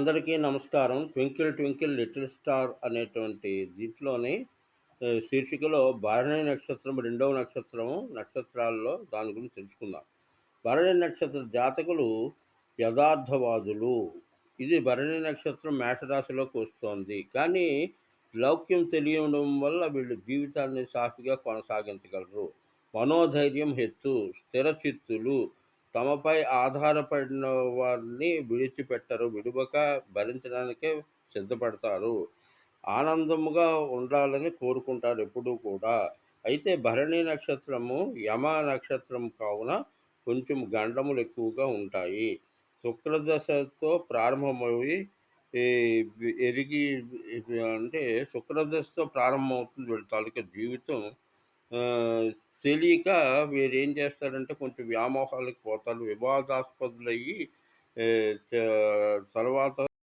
అందరికీ నమస్కారం. Twinkle twinkle little star అనేటువంటి దీంట్లోని శీర్షికలో భరణి నక్షత్రం రెండవ నక్షత్రము నక్షత్రాల్లో దాని గురించి తెలుసుకుందాం. భరణి నక్షత్ర జాతకులు యథార్థవాదులు. ఇది భరణి నక్షత్రం మేషరాశిలోకి వస్తోంది కానీ లౌక్యం తెలియడం వల్ల వీళ్ళు జీవితాన్ని సాఫీగా కొనసాగించగలరు. మనోధైర్యం హెత్తు స్థిరచిత్తులు తమపై ఆధారపడిన వారిని విడిచిపెట్టరు విడువక భరించడానికే సిద్ధపడతారు. ఆనందముగా ఉండాలని కోరుకుంటారు ఎప్పుడూ కూడా. అయితే భరణి నక్షత్రము యమ నక్షత్రం కావున కొంచెం గండములు ఎక్కువగా ఉంటాయి. శుక్రదశతో ప్రారంభమై ఎరిగి అంటే శుక్రదశతో ప్రారంభమవుతుంది వీళ్ళ తాలూకా జీవితం. తెలియక వీరు ఏం చేస్తారంటే కొంచెం వ్యామోహాలకు పోతారు. వివాదాస్పదులయ్యి తర్వాత